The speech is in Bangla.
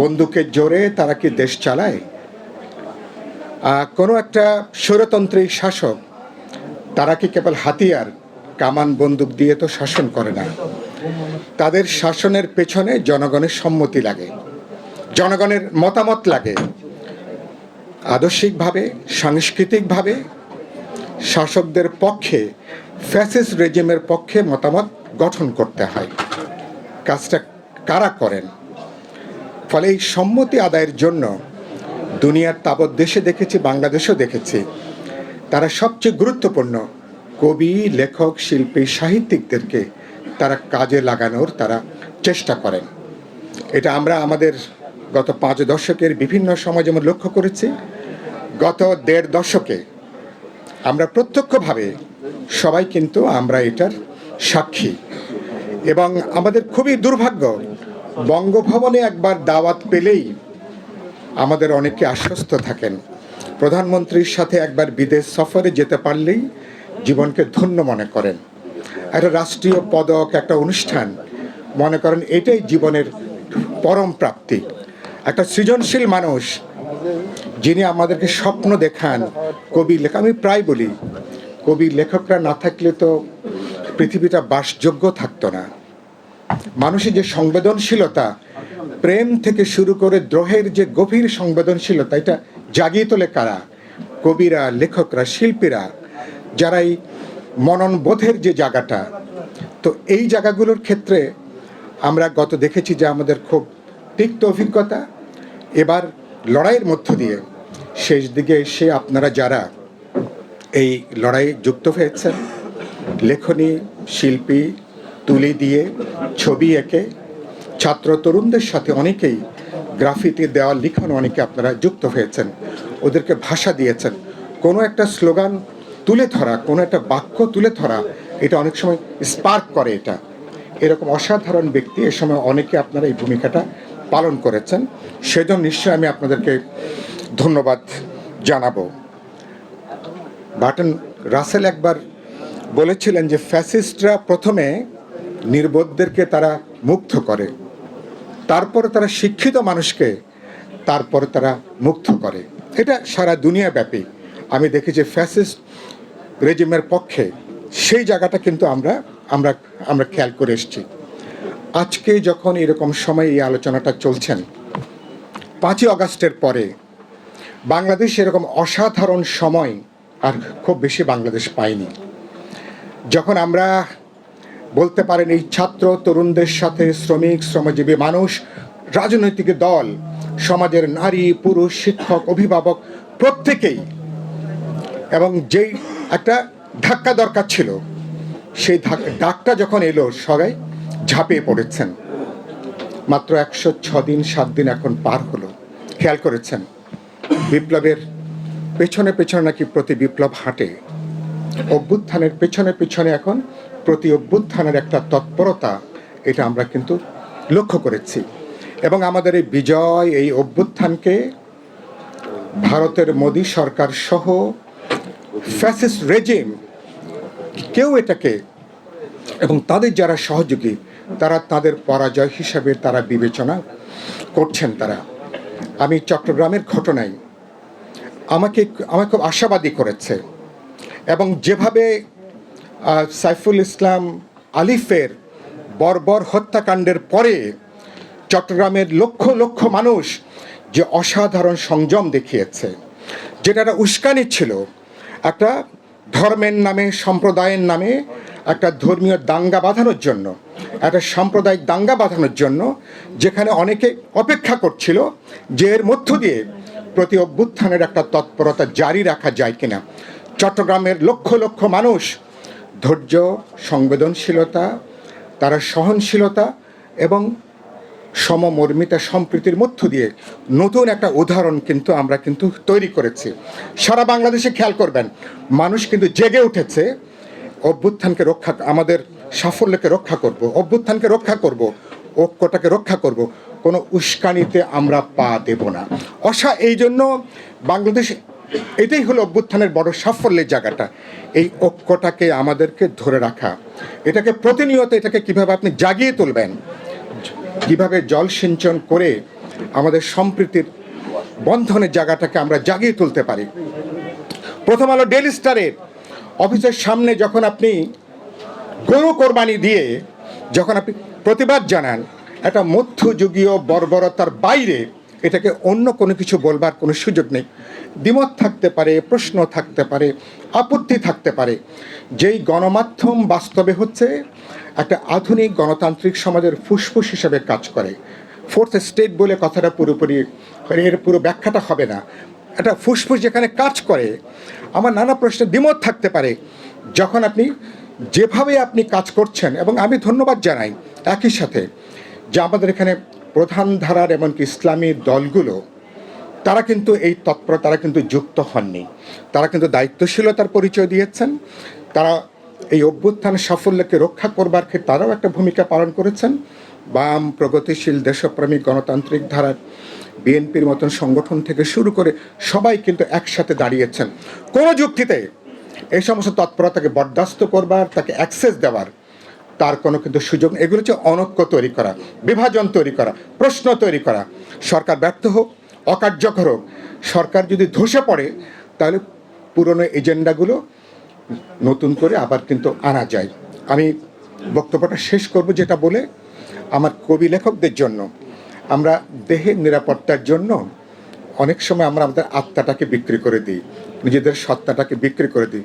বন্দুকের জোরে তারা কি দেশ চালায়? কোনো একটা স্বৈরতান্ত্রিক শাসক, তারা কি কেবল হাতিয়ার, কামান বন্দুক দিয়ে তো শাসন করে না? তাদের শাসনের পেছনে জনগণের সম্মতি লাগে, জনগণের মতামত লাগে। আদর্শিকভাবে, সাংস্কৃতিকভাবে, শাসকদের পক্ষে ফ্যাসিস রেজিমের পক্ষে মতামত গঠন করতে হয়। কাজটা কারা করেন? ফলে এই সম্মতি আদায়ের জন্য দুনিয়ার তাবৎ দেশে দেখেছি, বাংলাদেশেও দেখেছি। তারা সবচেয়ে গুরুত্বপূর্ণ কবি, লেখক, শিল্পী, সাহিত্যিকদেরকে তারা কাজে লাগানোর তারা চেষ্টা করেন। এটা আমরা আমাদের গত পাঁচ দশকের বিভিন্ন সময় যেমন লক্ষ্য করেছি, গত দেড় দশকে আমরা প্রত্যক্ষভাবে সবাই কিন্তু আমরা এটার সাক্ষী। এবং আমাদের খুবই দুর্ভাগ্য বঙ্গভবনে একবার দাওয়াত পেলেই আমাদের অনেকে আশ্বস্ত থাকেন। প্রধানমন্ত্রীর সাথে একবার বিদেশ সফরে যেতে পারলেই জীবনকে ধন্য মনে করেন। একটা রাষ্ট্রীয় পদক, একটা অনুষ্ঠান, মনে করেন এটাই জীবনের পরম প্রাপ্তি। একটা সৃজনশীল মানুষ, যিনি আমাদেরকে স্বপ্ন দেখান, কবি লেখা আমি প্রায় বলি, কবি লেখকরা না থাকলে তো পৃথিবীটা বাসযোগ্য থাকতো না। মানুষের যে সংবেদনশীলতা, প্রেম থেকে শুরু করে দ্রোহের যে গভীর সংবেদনশীলতা, এটা জাগিয়ে তোলে কারা? কবিরা, লেখকরা, শিল্পীরা যারাই মননবোধের যে জায়গাটা। তো এই জায়গাগুলোর ক্ষেত্রে আমরা গত দেখেছি যে আমাদের খুব তিক্ত অভিজ্ঞতা। এবার লড়াইয়ের মধ্য দিয়ে শেষ দিকে এসে আপনারা যারা এই লড়াইয়ে যুক্ত হয়েছেন, লেখনী, শিল্পী তুলি দিয়ে ছবি এঁকে ছাত্র তরুণদের সাথে অনেকেই গ্রাফিতি দেওয়া লিখন অনেকে আপনারা যুক্ত হয়েছেন। ওদেরকে ভাষা দিয়েছেন। কোনো একটা স্লোগান তুলে ধরা, কোনো একটা বাক্য তুলে ধরা, এটা অনেক সময় স্পার্ক করে এটা। এরকম অসাধারণ ব্যক্তি এ সময় অনেকে আপনারা এই ভূমিকাটা পালন করেছেন। সেজন্য নিশ্চয়ই আমি আপনাদেরকে ধন্যবাদ জানাব। বাটন রাসেল একবার বলেছিলেন যে, ফ্যাসিস্টরা প্রথমে নির্বোধদেরকে তারা মুগ্ধ করে। তারপরে তারা শিক্ষিত মানুষকে তারপর তারা মুগ্ধ করে। এটা সারা দুনিয়া ব্যাপী। আমি দেখি যে ফ্যাসিস্ট রেজিমের পক্ষে সেই জায়গাটা কিন্তু আমরা আমরা আমরা খেয়াল করে এসেছি। আজকে যখন এরকম সময় এই আলোচনাটা চলছেন, পাঁচই অগাস্টের পরে বাংলাদেশ এরকম অসাধারণ সময় আর খুব বেশি বাংলাদেশ পায়নি। যখন আমরা বলতে পারেন এই ছাত্র, তরুণদের সাথে শ্রমিক, শ্রমজীবী মানুষ, রাজনৈতিক দল, সমাজের নারী, পুরুষ, শিক্ষক, অভিভাবক প্রত্যেকেই। এবং যেই একটা ধাক্কা দরকার ছিল, সেই ডাকটা যখন এলো, সবাই ঝাঁপিয়ে পড়েছেন। মাত্র একশো ছ দিন, সাত দিন এখন পার হলো। খেয়াল করেছেন? বিপ্লবের পেছনে পেছনে নাকি প্রতি বিপ্লব হাঁটে। অভ্যুত্থানের পেছনে পেছনে এখন প্রতি অভ্যুত্থানের একটা তৎপরতা, এটা আমরা কিন্তু লক্ষ্য করেছি। এবং আমাদের এই বিজয়, এই অভ্যুত্থানকে ভারতের মোদী সরকার সহ ফ্যাসিস্ট রেজিম কেউ এটাকে, এবং তাদের যারা সহযোগী, তারা তাদের পরাজয় হিসাবে তারা বিবেচনা করছেন তারা। আমি চট্টগ্রামের ঘটনায় আমাকে আমাকে খুব আশাবাদী করেছে। এবং যেভাবে সাইফুল ইসলাম আলিফের বর্বর হত্যাকাণ্ডের পরে চট্টগ্রামের লক্ষ লক্ষ মানুষ যে অসাধারণ সংযম দেখিয়েছে, যেটা একটা উস্কানি ছিল, একটা ধর্মের নামে, সম্প্রদায়ের নামে একটা ধর্মীয় দাঙ্গা বাঁধানোর জন্য, একটা সাম্প্রদায়িক দাঙ্গা বাঁধানোর জন্য যেখানে অনেকে অপেক্ষা করছিল যে এর মধ্য দিয়ে প্রতি অভ্যুত্থানের একটা তৎপরতা জারি রাখা যায় কিনা। চট্টগ্রামের লক্ষ লক্ষ মানুষ ধৈর্য, সংবেদনশীলতা, তারা সহনশীলতা এবং সমমর্মিতা সম্প্রীতির মধ্য দিয়ে নতুন একটা উদাহরণ কিন্তু আমরা কিন্তু তৈরি করেছি। সারা বাংলাদেশে খেয়াল করবেন, মানুষ কিন্তু জেগে উঠেছে, অভ্যুত্থানকে রক্ষা, আমাদের সাফল্যকে রক্ষা করব, অভ্যুত্থানকে রক্ষা করব, ঐক্যটাকে রক্ষা করব, কোনো উস্কানিতে আমরা পা দেব না। অসা এই জন্য বাংলাদেশ এটাই হলো অভ্যুত্থানের বড় সাফল্যের জায়গাটা। এই ঐক্যটাকে আমাদেরকে ধরে রাখা। এটাকে প্রতিনিয়ত এটাকে কীভাবে আপনি জাগিয়ে তুলবেন, কীভাবে জল সিঞ্চন করে আমাদের সম্প্রীতির বন্ধনের জায়গাটাকে আমরা জাগিয়ে তুলতে পারি। প্রথম আলো ডেলি স্টারের অফিসের সামনে যখন আপনি গরু কোরবানি দিয়ে যখন আপনি প্রতিবাদ জানান, একটা মধ্যযুগীয় বর্বরতার বাইরে এটাকে অন্য কোনো কিছু বলবার কোনো সুযোগ নেই। দ্বিমত থাকতে পারে, প্রশ্ন থাকতে পারে, আপত্তি থাকতে পারে। যেই গণমাধ্যম বাস্তবে হচ্ছে, একটা আধুনিক গণতান্ত্রিক সমাজের ফুসফুস হিসেবে কাজ করে। ফোর্থ স্টেট বলে কথাটা পুরোপুরি এর পুরো ব্যাখ্যাটা হবে না। একটা ফুসফুস যেখানে কাজ করে, আমার নানা প্রশ্নে দ্বিমত থাকতে পারে। যখন আপনি যেভাবে আপনি কাজ করছেন, এবং আমি ধন্যবাদ জানাই একই সাথে যে আমাদের এখানে প্রধান ধারার এমনকি ইসলামী দলগুলো, তারা কিন্তু এই তৎপর, তারা কিন্তু যুক্ত হননি। তারা কিন্তু দায়িত্বশীলতার পরিচয় দিয়েছেন। তারা এই অভ্যুত্থান সাফল্যকে রক্ষা করবার ক্ষেত্রে তারাও একটা ভূমিকা পালন করেছেন। বাম প্রগতিশীল দেশপ্রেমিক গণতান্ত্রিক ধারার বিএনপির মতন সংগঠন থেকে শুরু করে সবাই কিন্তু একসাথে দাঁড়িয়েছেন। কোনো যুক্তিতে এই সমস্ত তৎপরতাকে বরদাস্ত করবার, তাকে অ্যাক্সেস দেওয়ার তার কোনো কিন্তু সুযোগ। এগুলো হচ্ছে অনৈক্য তৈরি করা, বিভাজন তৈরি করা, প্রশ্ন তৈরি করা। সরকার ব্যর্থ হোক, অকার্যকর হোক, সরকার যদি ধসে পড়ে, তাহলে পুরনো এজেন্ডাগুলো নতুন করে আবার কিন্তু আনা যায়। আমি বক্তব্যটা শেষ করব যেটা বলে, আমার কবি লেখকদের জন্য, আমরা দেহের নিরাপত্তার জন্য অনেক সময় আমরা আমাদের আত্মাটাকে বিক্রি করে দিই, নিজেদের সত্তাটাকে বিক্রি করে দিই।